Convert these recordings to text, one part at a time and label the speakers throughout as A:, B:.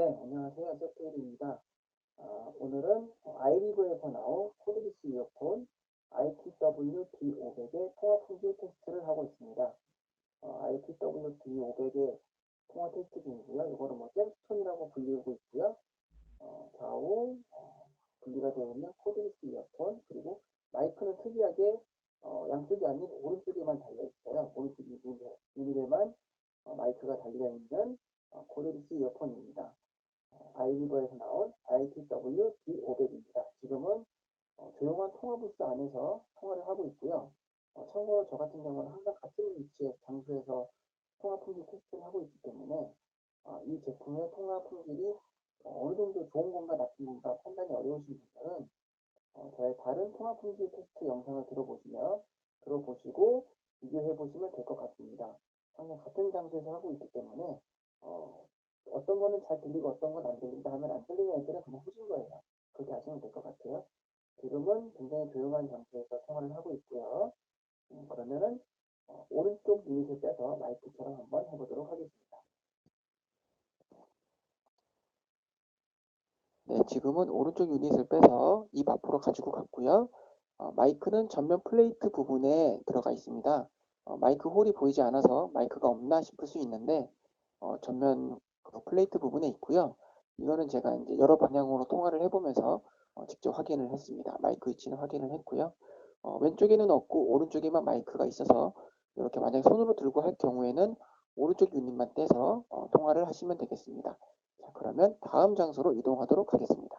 A: 네, 안녕하세요. 잭테일입니다. 아, 오늘은 아이리브에서 나온 코드리스 이어폰 ITW-D500의 통화 품질 테스트를 하고 있습니다. 어, ITW-D500의 통화 테스트 중이고요. 이거를 뭐 잼스톤이라고 불리고 있고요. 어, 좌우 어, 분리가 되어 있는 코드리스 이어폰 그리고 마이크는 특이하게 어, 양쪽이 아닌 오른쪽에만 달려 있어요. 오른쪽 유닛에만 어, 마이크가 달려 있는 어, 코드리스 이어폰입니다. 어, 아이리버에서 나온 ITW D500입니다. 지금은 어, 조용한 통화 부스 안에서 통화를 하고 있고요. 어, 참고로 저 같은 경우는 항상 같은 위치에 장소에서 통화 품질 테스트를 하고 있기 때문에 어, 이 제품의 통화 품질이 어, 어느 정도 좋은 건가 나쁜 건가 판단이 어려우신 분들은 어, 저의 다른 통화 품질 테스트 영상을 들어보시면 들어보시고 비교해 보시면 될 것 같습니다. 항상 같은 장소에서 하고 있기 때문에 어, 어떤 거는 잘 들리고 어떤 건 안 들린다 하면 안 들리는 애들은 그냥 후진 거예요. 그렇게 하시면 될 것 같아요. 지금은 굉장히 조용한 장소에서 통화를 하고 있고요. 음, 그러면은 어, 오른쪽 유닛을 빼서 마이크처럼 한번 해보도록 하겠습니다. 네, 지금은 오른쪽 유닛을 빼서 입 앞으로 가지고 갔고요. 어, 마이크는 전면 플레이트 부분에 들어가 있습니다. 어, 마이크 홀이 보이지 않아서 마이크가 없나 싶을 수 있는데 어, 전면 그 플레이트 부분에 있고요. 이거는 제가 이제 여러 방향으로 통화를 해보면서 어, 직접 확인을 했습니다. 마이크 위치는 확인을 했고요. 어, 왼쪽에는 없고 오른쪽에만 마이크가 있어서 이렇게 만약에 손으로 들고 할 경우에는 오른쪽 유닛만 떼서 어, 통화를 하시면 되겠습니다. 자, 그러면 다음 장소로 이동하도록 하겠습니다.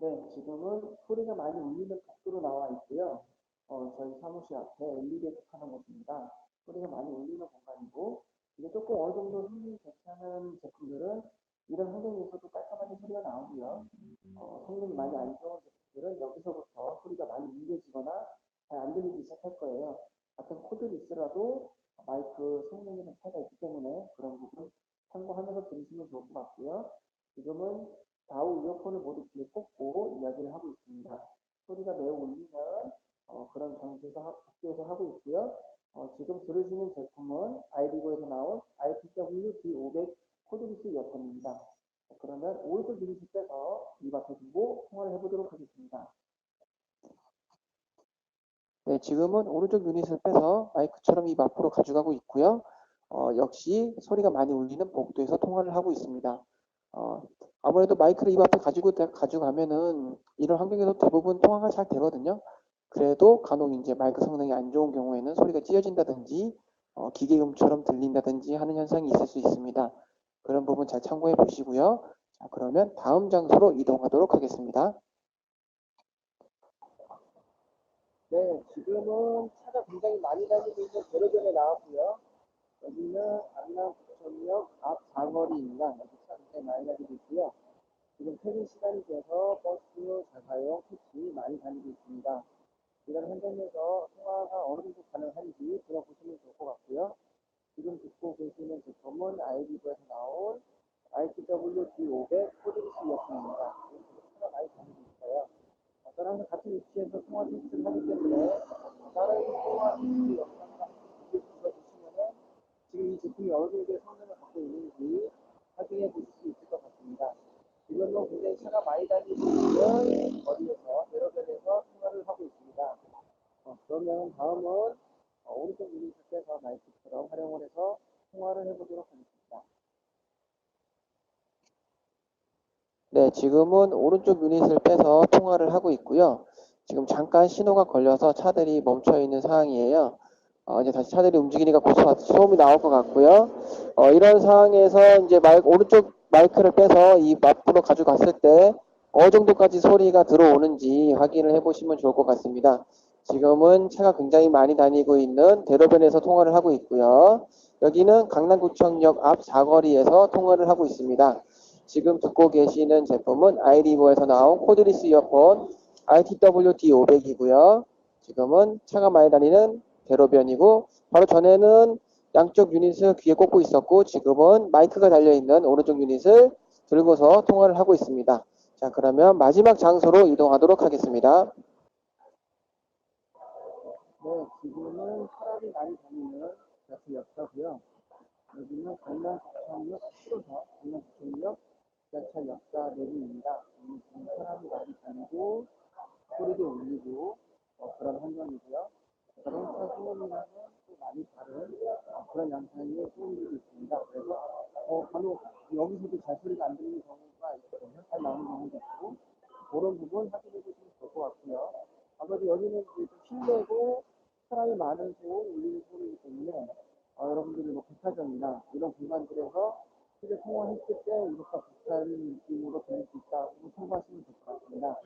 A: 네, 지금은 소리가 많이 울리는 각도로 나와 있고요. 어, 저희 사무실 앞에 엘리베이터 타는 곳입니다. 소리가 많이 울리는 공간이고, 이게 조금 어느 정도 성능이 괜찮은 제품들은 이런 환경에서도 깔끔하게 소리가 나오고요. 어, 성능이 많이 안 좋은 제품들은 여기서부터 소리가 많이 울려지거나 잘 안 들리기 시작할 거예요. 같은 코드를 있더라도 마이크 성능에는 차이가 있기 때문에 그런 부분 참고하면서 들으시면 좋을 것 같고요. 지금은 좌우 이어폰을 모두 귀에 꽂고 이야기를 하고 있습니다. 소리가 매우 울리는 어, 그런 장소에서 하- 학교에서 하고 있고요. 어, 지금 들으시는 제품은 아이리고에서 나온 IPW D500 코드리스 이어폰입니다. 자, 그러면 오른쪽 유닛을 빼서 입 앞에 두고 통화를 해보도록 하겠습니다. 네, 지금은 오른쪽 유닛을 빼서 마이크처럼 입 앞으로 가져가고 있고요. 어, 역시 소리가 많이 울리는 복도에서 통화를 하고 있습니다. 어, 아무래도 마이크를 입 앞에 가지고 다- 가져가면은 이런 환경에서 대부분 통화가 잘 되거든요. 그래도 간혹 이제 마이크 성능이 안 좋은 경우에는 소리가 찢어진다든지 어, 기계음처럼 들린다든지 하는 현상이 있을 수 있습니다. 그런 부분 잘 참고해 보시고요. 자, 그러면 다음 장소로 이동하도록 하겠습니다. 네, 지금은 차가 굉장히 많이 다니고 있는 도로변에 나왔고요. 여기는 안남구청역 앞 장거리입니다. 여기 차 굉장히 많이 다니고 있고요. 지금 퇴근 시간이 돼서 버스, 자가용, 택시 많이 다니고 있습니다. 환경에서 통화가 어느 정도 가능한지 들어보시면 좋을 것 같고요. 지금 듣고 계시는 제품은 아이디브에서 나온 ITW D500 코드리스 이어폰입니다. 차가 많이 다니고 있어요. 항상 같은 위치에서 통화 테스트를 하기 때문에 다른 통화 테스트 영상과 보시면은 지금 이 제품이 어느 정도의 성능을 갖고 있는지 확인해 보실 수 있을 것 같습니다. 지금은 굉장히 차가 많이 다니고 있는 거리에서 여러변에서 통화를 하고 있습니다. 어, 그러면 다음은 어, 오른쪽 유닛을 빼서 마이크처럼 활용을 해서 통화를 해보도록 하겠습니다. 네, 지금은 오른쪽 유닛을 빼서 통화를 하고 있고요. 지금 잠깐 신호가 걸려서 차들이 멈춰 있는 상황이에요. 어, 이제 다시 차들이 움직이니까 곧 소- 소음이 나올 것 같고요. 어, 이런 상황에서 이제 마이 오른쪽 마이크를 빼서 이 앞으로 가져갔을 때 어느 정도까지 소리가 들어오는지 확인을 해보시면 좋을 것 같습니다. 지금은 차가 굉장히 많이 다니고 있는 대로변에서 통화를 하고 있고요. 여기는 강남구청역 앞 사거리에서 통화를 하고 있습니다. 지금 듣고 계시는 제품은 아이리버에서 나온 코드리스 이어폰 ITW-D500이고요. 지금은 차가 많이 다니는 대로변이고 바로 전에는 양쪽 유닛을 귀에 꽂고 있었고 지금은 마이크가 달려있는 오른쪽 유닛을 들고서 통화를 하고 있습니다. 자 그러면 마지막 장소로 이동하도록 하겠습니다. 네, 지금은 사람이 많이 다니는 자수 역사고요. 여기는 강남구청역 1호선 강남구청역 지하철 역사 내리입니다. 지금 사람이 많이 다니고 소리도 울리고 어, 그런 환경이고요. 자동차 소음이랑은 또 많이 다른 어, 그런 양상의 소음들이 있습니다. 그래서 어, 바로 여기서도 잘소리가 안 들리는 경우가 있거든요. 잘 나오는 경우도 있고 그런 부분 확인해 주시면 좋을 것 같고요. 아무래도 여기는 실내고 사람이 많은 소음, 울리는 소리이기 때문에 어, 여러분들이 뭐 백화점이나 이런 공간들에서 실제 통화했을 때 이것과 비슷한 느낌으로 들릴 수 있다고 참고하시면 될 것 같습니다.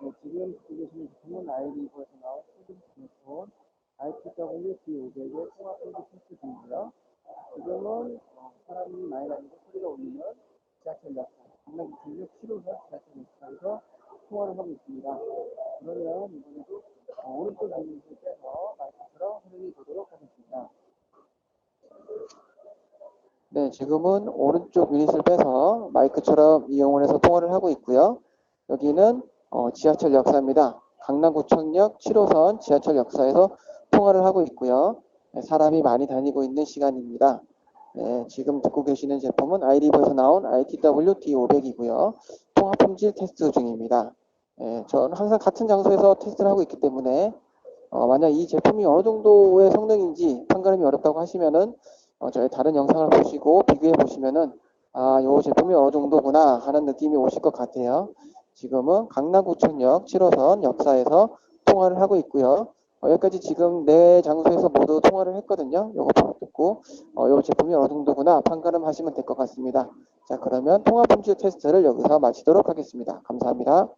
A: 네, 지금 듣고 계시는 제품은 아이리버에서 나온 소금 스마트폰 IPW-D500의 통화 소리 테스트 중이고요. 지금은 어, 사람이 많이 다니고 소리가 울리는 지하철 역사, 강남 구역 7호선 지하철 역사에서 통화를 하고 있습니다. 그러면 이번에도 어, 오른쪽 유닛을 빼서 마이크처럼 활용해 보도록 하겠습니다.
B: 네, 지금은 오른쪽 유닛을 빼서 마이크처럼 이용을 해서 통화를 하고 있고요. 여기는 어, 지하철 역사입니다. 강남구청역 7호선 지하철 역사에서 통화를 하고 있고요. 네, 사람이 많이 다니고 있는 시간입니다. 네, 지금 듣고 계시는 제품은 아이리버에서 나온 ITW-D500이고요. 통화 품질 테스트 중입니다. 네, 저는 항상 같은 장소에서 테스트를 하고 있기 때문에 어, 만약 이 제품이 어느 정도의 성능인지 판가름이 어렵다고 하시면은 어, 저희 다른 영상을 보시고 비교해 보시면은 아, 요 제품이 어느 정도구나 하는 느낌이 오실 것 같아요. 지금은 강남구청역 7호선 역사에서 통화를 하고 있고요. 어, 여기까지 지금 네 장소에서 모두 통화를 했거든요. 바로 듣고 어, 요 제품이 어느 정도구나 판가름 하시면 될 것 같습니다. 자, 그러면 통화 품질 테스트를 여기서 마치도록 하겠습니다. 감사합니다.